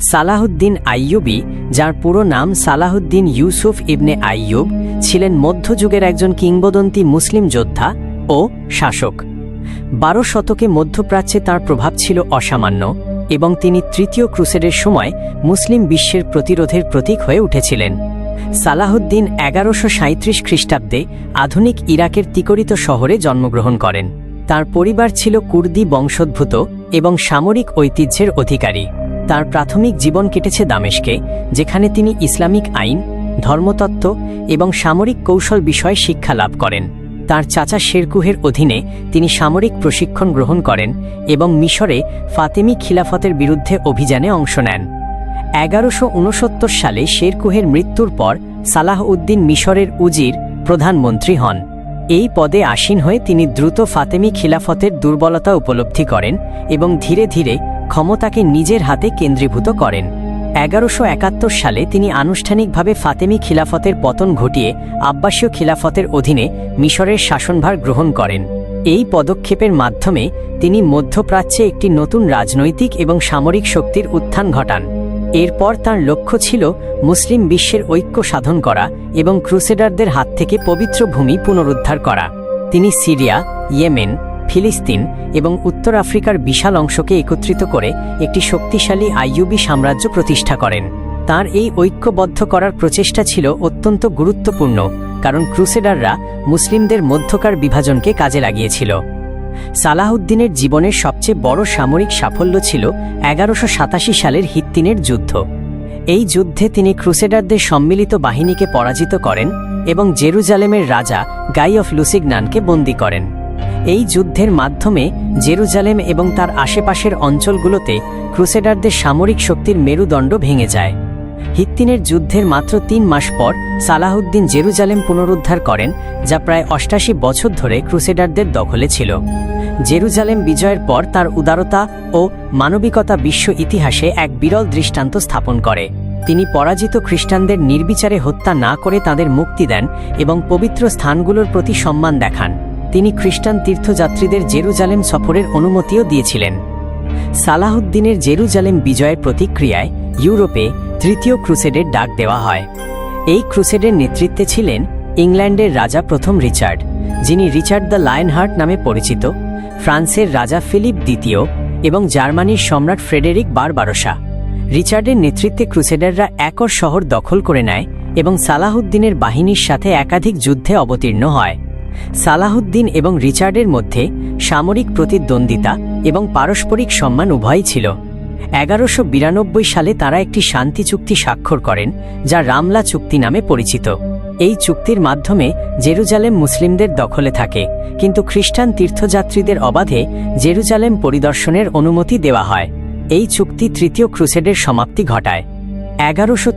সালাহুদ্দিন আইয়ুবি, যার পুরো নাম সালাহুদ্দিন ইউসুফ ইবনে আইয়ুব, ছিলেন মধ্যযুগের একজন কিংবদন্তি মুসলিম যোদ্ধা ও শাসক। বারো শতকে মধ্যপ্রাচ্যে তার প্রভাব ছিল অসামান্য এবং তিনি তৃতীয় ক্রুসেডের সময় মুসলিম বিশ্বের প্রতিরোধের প্রতীক হয়ে উঠেছিলেন। সালাহুদ্দিন এগারোশো সাঁত্রিশ খ্রিস্টাব্দে আধুনিক ইরাকের তিকরিত শহরে জন্মগ্রহণ করেন। তার পরিবার ছিল কুর্দি বংশোদ্ভূত এবং সামরিক ঐতিহ্যের অধিকারী। তার প্রাথমিক জীবন কেটেছে দামেশকে, যেখানে তিনি ইসলামিক আইন, ধর্মতত্ত্ব এবং সামরিক কৌশল বিষয়ে শিক্ষা লাভ করেন। তার চাচা শেরকুহের অধীনে তিনি সামরিক প্রশিক্ষণ গ্রহণ করেন এবং মিশরে ফাতেমি খিলাফতের বিরুদ্ধে অভিযানে অংশ নেন। এগারোশো সালে শেরকুহের মৃত্যুর পর সালাহ উদ্দিন মিশরের উজির প্রধানমন্ত্রী হন। এই পদে আসীন হয়ে তিনি দ্রুত ফাতেমি খিলাফতের দুর্বলতা উপলব্ধি করেন এবং ধীরে ধীরে ক্ষমতাকে নিজের হাতে কেন্দ্রীভূত করেন। এগারোশো একাত্তর সালে তিনি আনুষ্ঠানিকভাবে ফাতেমি খিলাফতের পতন ঘটিয়ে আব্বাসীয় খিলাফতের অধীনে মিশরের শাসনভার গ্রহণ করেন। এই পদক্ষেপের মাধ্যমে তিনি মধ্যপ্রাচ্যে একটি নতুন রাজনৈতিক এবং সামরিক শক্তির উত্থান ঘটান। এরপর তার লক্ষ্য ছিল মুসলিম বিশ্বের ঐক্য সাধন করা এবং ক্রুসেডারদের হাত থেকে পবিত্র ভূমি পুনরুদ্ধার করা। তিনি সিরিয়া, ইয়েমেন ফিলিস্তিন এবং উত্তর আফ্রিকার বিশাল অংশকে একত্রিত করে একটি শক্তিশালী আইয়ুবি সাম্রাজ্য প্রতিষ্ঠা করেন। তার এই ঐক্যবদ্ধ করার প্রচেষ্টা ছিল অত্যন্ত গুরুত্বপূর্ণ, কারণ ক্রুসেডাররা মুসলিমদের মধ্যকার বিভাজনকে কাজে লাগিয়েছিল। সালাহউদ্দিনের জীবনের সবচেয়ে বড় সামরিক সাফল্য ছিল এগারোশো সাতাশি সালের হিত্তিনের যুদ্ধ। এই যুদ্ধে তিনি ক্রুসেডারদের সম্মিলিত বাহিনীকে পরাজিত করেন এবং জেরুজালেমের রাজা গাই অফ লুসিগনানকে বন্দী করেন। এই যুদ্ধের মাধ্যমে জেরুজালেম এবং তার আশেপাশের অঞ্চলগুলোতে ক্রুসেডারদের সামরিক শক্তির মেরুদণ্ড ভেঙে যায়। হিত্তিনের যুদ্ধের মাত্র তিন মাস পর সালাহুদ্দিন জেরুজালেম পুনরুদ্ধার করেন, যা প্রায় অষ্টাশি বছর ধরে ক্রুসেডারদের দখলে ছিল। জেরুজালেম বিজয়ের পর তার উদারতা ও মানবিকতা বিশ্ব ইতিহাসে এক বিরল দৃষ্টান্ত স্থাপন করে। তিনি পরাজিত খ্রিস্টানদের নির্বিচারে হত্যা না করে তাদের মুক্তি দেন এবং পবিত্র স্থানগুলোর প্রতি সম্মান দেখান। তিনি খ্রিস্টান তীর্থযাত্রীদের জেরুজালেম সফরের অনুমতিও দিয়েছিলেন। সালাহুদ্দিনের জেরুজালেম বিজয়ের প্রতিক্রিয়ায় ইউরোপে তৃতীয় ক্রুসেডের ডাক দেওয়া হয়। এই ক্রুসেডের নেতৃত্বে ছিলেন ইংল্যান্ডের রাজা প্রথম রিচার্ড, যিনি রিচার্ড দ্য লায়নহার্ট নামে পরিচিত, ফ্রান্সের রাজা ফিলিপ দ্বিতীয় এবং জার্মানির সম্রাট ফ্রেডেরিক বারবারসা। রিচার্ডের নেতৃত্বে ক্রুসেডাররা একর শহর দখল করে নেয় এবং সালাহুদ্দিনের বাহিনীর সাথে একাধিক যুদ্ধে অবতীর্ণ হয়। সালাহুদ্দিন এবং রিচার্ডের মধ্যে সামরিক প্রতিদ্বন্দ্বিতা এবং পারস্পরিক সম্মান উভয়ই ছিল। এগারোশো বিরানব্বই সালে তারা একটি শান্তি চুক্তি স্বাক্ষর করেন, যা রামলা চুক্তি নামে পরিচিত। এই চুক্তির মাধ্যমে জেরুজালেম মুসলিমদের দখলে থাকে, কিন্তু খ্রিস্টান তীর্থযাত্রীদের অবাধে জেরুজালেম পরিদর্শনের অনুমতি দেওয়া হয়। এই চুক্তি তৃতীয় ক্রুসেডের সমাপ্তি ঘটায়। এগারোশো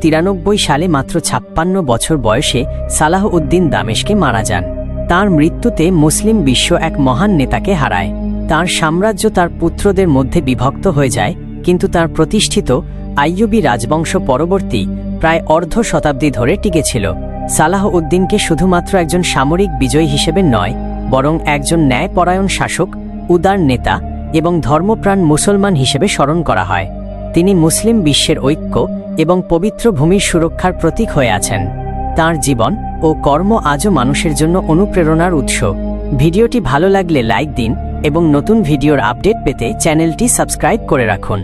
সালে মাত্র ছাপ্পান্ন বছর বয়সে সালাহ উদ্দিন দামেশকে মারা যান। তার মৃত্যুতে মুসলিম বিশ্ব এক মহান নেতাকে হারায়। তার সাম্রাজ্য তার পুত্রদের মধ্যে বিভক্ত হয়ে যায়, কিন্তু তার প্রতিষ্ঠিত আইয়ুবী রাজবংশ পরবর্তী প্রায় অর্ধ শতাব্দী ধরে টিকেছিল সালাহ উদ্দিনকে শুধুমাত্র একজন সামরিক বিজয়ী হিসেবে নয়, বরং একজন ন্যায়পরায়ণ শাসক, উদার নেতা এবং ধর্মপ্রাণ মুসলমান হিসেবে স্মরণ করা হয়। তিনি মুসলিম বিশ্বের ঐক্য এবং পবিত্র ভূমির সুরক্ষার প্রতীক হয়ে আছেন। তার জীবন ও কর্ম আজও মানুষের জন্য অনুপ্রেরণার উৎস। ভিডিওটি ভালো লাগলে লাইক দিন এবং নতুন ভিডিওর আপডেট পেতে চ্যানেলটি সাবস্ক্রাইব করে রাখুন।